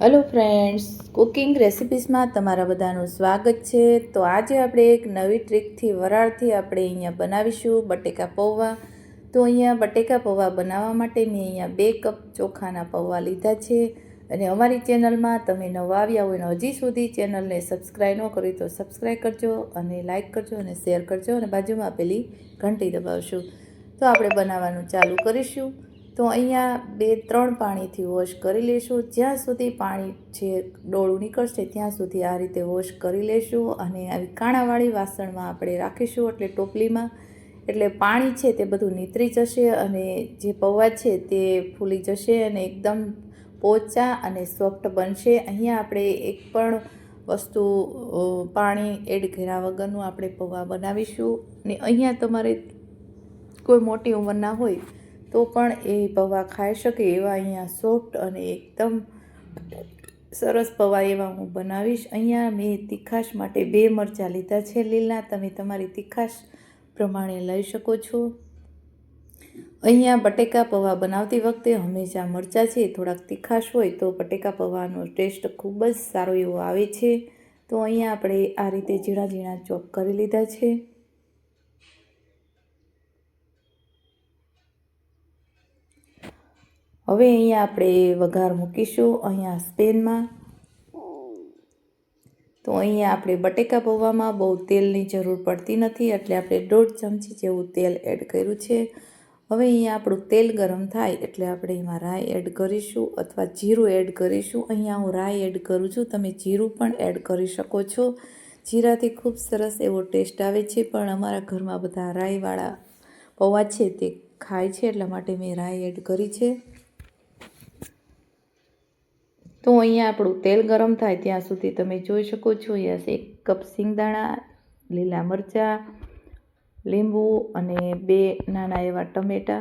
Hello friends cooking રેસિપીસમાં તમારા બધાનું સ્વાગત છે. તો આજે આપણે એક નવી ટ્રીકથી વરાળથી આપણે અહીંયા બનાવીશું બટેકા પૌવા. તો અહીંયા બટેકા પૌવા બનાવવા માટે મેં અહીંયા બે કપ ચોખાના પૌવા લીધા છે. અને અમારી ચેનલમાં તમે નવા આવ્યા હોય ને હજી સુધી ચેનલને સબસ્ક્રાઈબ ન કરી તો સબસ્ક્રાઈબ કરજો અને લાઇક કરજો અને શેર કરજો અને બાજુમાં પેલી ઘંટી દબાવશું. તો આપણે બનાવવાનું ચાલુ કરીશું. તો અહીંયા બે, ત્રણ પાણીથી વોશ કરી લેશું. જ્યાં સુધી પાણી જે ડોળું નીકળશે ત્યાં સુધી આ રીતે વોશ કરી લેશું અને આવી કાણાવાળી વાસણમાં આપણે રાખીશું એટલે ટોપલીમાં. એટલે પાણી છે તે બધું નીતરી જશે અને જે પૌવા છે તે ફૂલી જશે અને એકદમ પોચા અને સોફ્ટ બનશે. અહીંયા આપણે એક પણ વસ્તુ પાણી એડ કર્યા વગરનું આપણે પૌવા બનાવીશું. અને અહીંયા તમારે કોઈ મોટી ઉંમરના હોય તો પણ એ પૌવા ખાઈ શકે એવા અહીંયા સોફ્ટ અને એકદમ સરસ પૌવા એવા હું બનાવીશ. અહીંયા મેં તીખાશ માટે બે મરચાં લીધા છે. લીલા તમે તમારી તીખાશ પ્રમાણે લઈ શકો છો. અહીંયા બટેકા પૌવા બનાવતી વખતે હંમેશા મરચાં છે, થોડાક તીખાશ હોય તો બટેકા પૌવાનો ટેસ્ટ ખૂબ જ સારો એવો આવે છે. તો અહીંયા આપણે આ રીતે ઝીણા ઝીણા ચોપ કરી લીધા છે. હવે અહીંયા આપણે વઘાર મૂકીશું અહીંયા સ્પેનમાં. તો અહીંયા આપણે બટેકા પૌવામાં બહુ તેલની જરૂર પડતી નથી, એટલે આપણે દોઢ ચમચી જેવું તેલ એડ કર્યું છે. હવે અહીંયા આપણું તેલ ગરમ થાય, એટલે આપણે એમાં રાઈ એડ કરીશું અથવા જીરું એડ કરીશું. અહીંયા હું રાઈ એડ કરું છું, તમે જીરું પણ એડ કરી શકો છો. જીરાથી ખૂબ સરસ એવો ટેસ્ટ આવે છે, પણ અમારા ઘરમાં બધા રાઈવાળા પૌવા છે તે ખાય છે, એટલા માટે મેં રાઈ એડ કરી છે. તો અહીંયા આપણું તેલ ગરમ થાય ત્યાં સુધી તમે જોઈ શકો છો, અહીંયા એક કપ સિંગદાણા, લીલા મરચાં, લીંબુ અને બે નાના એવા ટમેટા.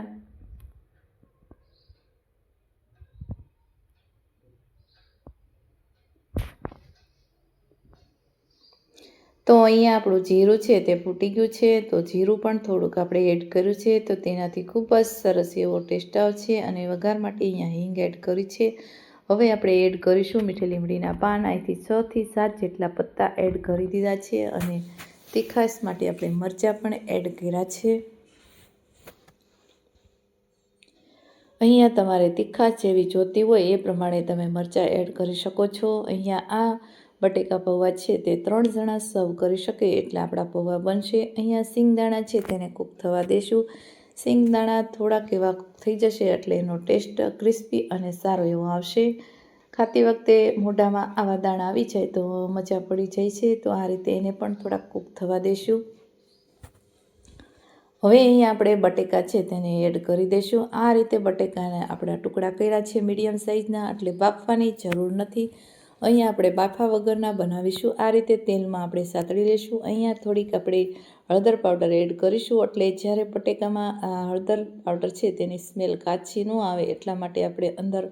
તો અહીંયા આપણું જીરું છે તે ફૂટી ગયું છે, તો જીરું પણ થોડુંક આપણે એડ કર્યું છે, તો તેનાથી ખૂબ જ સરસ એવો ટેસ્ટ આવશે અને વઘાર માટે અહીંયા હિંગ એડ કરી છે. હવે આપણે એડ કરીશું મીઠી લીમડીના પાન. અહીંથી છથી સાત જેટલા પત્તા એડ કરી દીધા છે અને તીખાશ માટે આપણે મરચાં પણ એડ કર્યા છે. અહીંયા તમારે તીખાશ જેવી જોતી હોય એ પ્રમાણે તમે મરચાં એડ કરી શકો છો. અહીંયા આ બટેકા પૌવા છે તે ત્રણ જણા સર્વ કરી શકે એટલે આપણા પૌવા બનશે. અહીંયા સિંગદાણા છે તેને કૂક થવા દેશું. સિંગદાણા થોડાક એવા થઈ જશે એટલે એનો ટેસ્ટ ક્રિસ્પી અને સારો એવો આવશે. ખાતી વખતે મોઢામાં આવા દાણા આવી જાય તો મજા પડી જાય છે, તો આ રીતે એને પણ થોડાક કૂક થવા દેશું. હવે અહીંયા આપણે બટેકા છે તેને એડ કરી દઈશું આ રીતે બટેકાને આપણા ટુકડા કર્યા છે મીડિયમ સાઇઝના એટલે બાફવાની જરૂર નથી. અહીંયા આપણે બાફા વગરના બનાવીશું. આ રીતે તેલમાં આપણે સાતળી લઈશું અહીંયા થોડીક આપણે હળદર પાવડર એડ કરીશું એટલે જ્યારે બટેકામાં હળદર પાવડર છે તેની સ્મેલ કાચી ન આવે એટલા માટે આપણે અંદર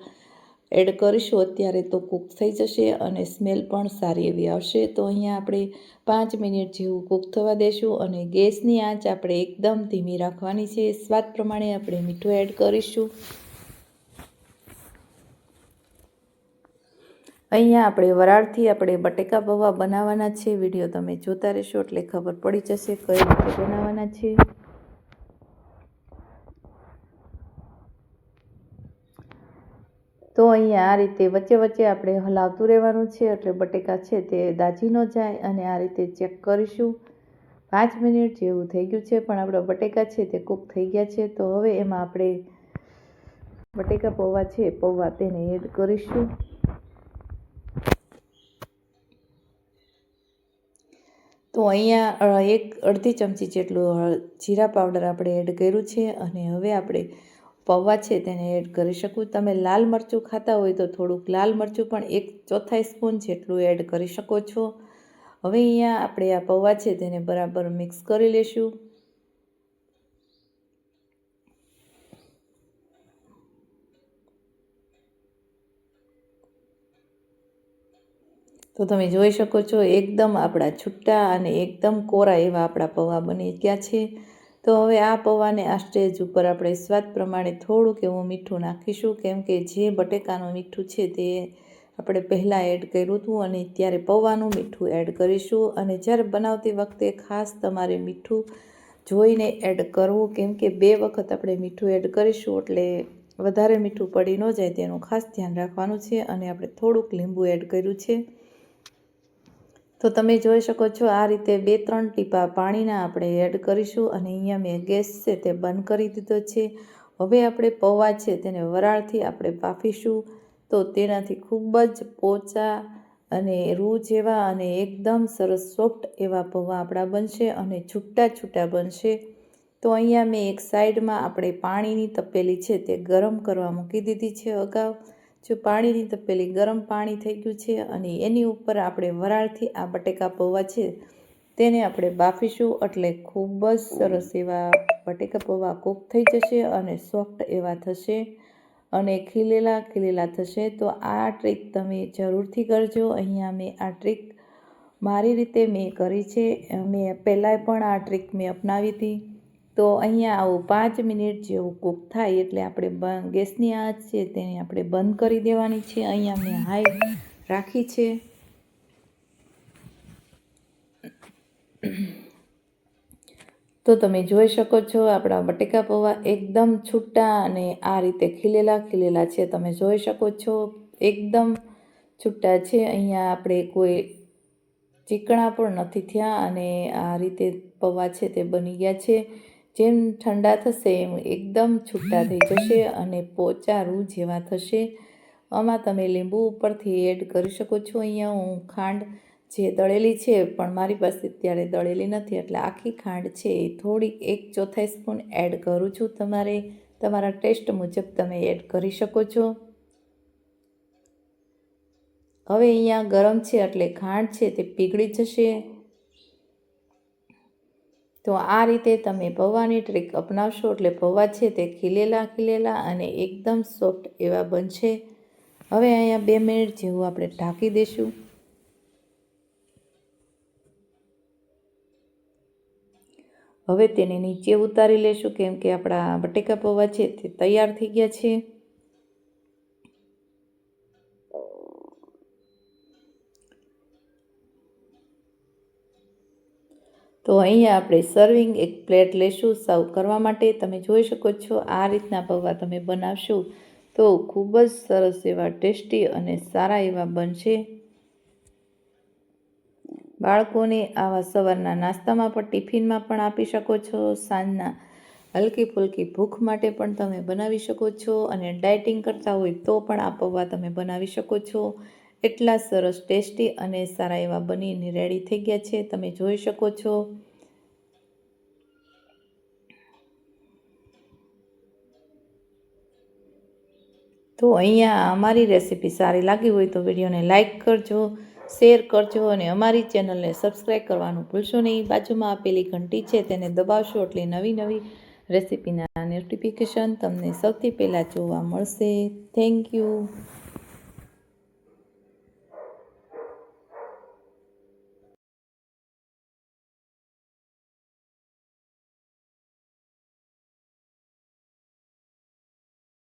એડ કરીશું. અત્યારે તો કૂક થઈ જશે અને સ્મેલ પણ સારી એવી આવશે. તો અહીંયા આપણે પાંચ મિનિટ જેવું કૂક થવા દેશું અને ગેસની આંચ આપણે એકદમ ધીમી રાખવાની છે. સ્વાદ પ્રમાણે આપણે મીઠું એડ કરીશું. અહીંયા આપણે વરાળથી આપણે બટેકા પૌવા બનાવવાના છે વીડિયો તમે જોતા રહેશો એટલે ખબર પડી જશે કઈ રીતે બનાવવાના છે તો અહીંયા આ રીતે વચ્ચે વચ્ચે આપણે હલાવતું રહેવાનું છે એટલે બટેકા છે તે દાજી ન જાય અને આ રીતે ચેક કરીશું. પાંચ મિનિટ જેવું થઈ ગયું છે પણ આપણા બટેકા છે તે કૂક થઈ ગયા છે. તો હવે એમાં આપણે બટેકા પૌવા છે પૌવા તેને એડ કરીશું. તો અહીંયા એક અડધી ચમચી જેટલું જીરા પાવડર આપણે એડ કર્યું છે અને હવે આપણે પૌવા છે તેને એડ કરી શકું. તમે લાલ મરચું ખાતા હોય તો થોડુંક લાલ મરચું પણ એક ચોથાઈ સ્પૂન જેટલું એડ કરી શકો છો. હવે અહીંયા આપણે આ પૌવા છે તેને બરાબર મિક્સ કરી લેશું. તો તમે જોઈ શકો છો, એકદમ આપણા છૂટા અને એકદમ કોરા એવા આપણા પૌવા બની ગયા છે. તો હવે આ પૌવાને આ સ્ટેજ ઉપર આપણે સ્વાદ પ્રમાણે થોડુંક એવું મીઠું નાખીશું, કેમ કે જે બટેકાનું મીઠું છે તે આપણે પહેલાં એડ કર્યું હતું અને ત્યારે પૌવાનું મીઠું એડ કરીશું. અને જ્યારે બનાવતી વખતે ખાસ તમારે મીઠું જોઈને એડ કરવું, કેમ કે બે વખત આપણે મીઠું એડ કરીશું એટલે વધારે મીઠું પડી ન જાય તેનું ખાસ ધ્યાન રાખવાનું છે અને આપણે થોડુંક લીંબુ એડ કર્યું છે. તો તમે જોઈ શકો છો આ રીતે બે, ત્રણ ટીપા પાણીના આપણે એડ કરીશું અને અહીંયા મેં ગેસ છે તે બંધ કરી દીધો છે. હવે આપણે પૌવા છે તેને વરાળથી આપણે બાફીશું. તો તેનાથી ખૂબ જ પોચા અને રૂ જેવા અને એકદમ સરસ સોફ્ટ એવા પૌવા આપણા બનશે અને છૂટા છૂટા બનશે. તો અહીંયા મેં એક સાઈડમાં આપણે પાણીની તપેલી છે તે ગરમ કરવા મૂકી દીધી છે અગાઉ. જો પાણીની તપેલી ગરમ પાણી થઈ ગયું છે અને એની ઉપર આપણે વરાળથી આ બટેકા પૌવા છે, તેને આપણે બાફીશું એટલે ખૂબ જ સરસ એવા બટેકા પૌવા કૂક થઈ જશે અને સોફ્ટ એવા થશે અને ખીલેલા ખીલેલા થશે. તો આ ટ્રીક તમે જરૂરથી કરજો. અહીંયા મેં આ ટ્રીક મારી રીતે મેં કરી છે. મેં પહેલાં પણ આ ટ્રીક મેં અપનાવી હતી. તો અહીંયા આવું પાંચ મિનિટ જેવું કૂક થાય એટલે આપણે ગેસની આંચ છે તેને આપણે બંધ કરી દેવાની છે. અહીંયા મેં હાઈ રાખી છે. તો તમે જોઈ શકો છો આપણા બટેકા પૌવા એકદમ છૂટા અને આ રીતે ખીલેલા ખીલેલા છે. તમે જોઈ શકો છો એકદમ છૂટા છે. અહીંયા આપણે કોઈ ચીકણા પણ નથી થયા અને આ રીતે પૌવા છે તે બની ગયા છે. જેમ ઠંડા થશે, એમ એકદમ છૂટા થઈ જશે અને પોચા રૂ જેવા થશે. આમાં તમે લીંબુ ઉપરથી એડ કરી શકો છો. અહીંયા હું ખાંડ જે દળેલી છે, પણ મારી પાસે અત્યારે દળેલી નથી, એટલે આખી ખાંડ છે એ થોડીક એક ચોથાઈ સ્પૂન એડ કરું છું તમારે. તમારા ટેસ્ટ મુજબ તમે એડ કરી શકો છો. હવે અહીંયા ગરમ છે, એટલે ખાંડ છે તે પીગળી જશે. તો આ રીતે તમે પૌવાની ટ્રીક અપનાવશો એટલે પૌવા છે તે ખીલેલા ખીલેલા અને એકદમ સોફ્ટ એવા બનશે. હવે અહીંયા બે મિનિટ જેવું આપણે ઢાંકી દઈશું. હવે તેને નીચે ઉતારી લેશું, કેમ કે આપણા બટેકા પૌવા છે તે તૈયાર થઈ ગયા છે. તો અહીંયા આપણે સર્વિંગ એક પ્લેટ લેશું. સર્વ કરવા માટે તમે જોઈ શકો છો, આ રીતના પૌવા તમે બનાવશો. તો ખૂબ જ સરસ એવા ટેસ્ટી અને સારા એવા બનશે. બાળકોને આવા સવારના નાસ્તામાં પણ ટિફિનમાં પણ આપી શકો છો. સાંજના હલકી ફુલકી ભૂખ માટે પણ તમે બનાવી શકો છો અને ડાયટિંગ કરતા હોય તો પણ આ પૌવા તમે બનાવી શકો છો. એટલા સરસ ટેસ્ટી અને સારા એવા બનીને રેડી થઈ ગયા છે. તમે જોઈ શકો છો. તો અહીંયા અમારી રેસીપી સારી લાગી હોય તો વિડીયોને લાઇક કરજો શેર કરજો અને અમારી ચેનલને સબસ્ક્રાઈબ કરવાનું ભૂલશો નહીં. બાજુમાં આપેલી ઘંટી છે તેને દબાવશો એટલે નવી નવી રેસીપીના નોટિફિકેશન તમને સૌથી પહેલાં જોવા મળશે. Thank you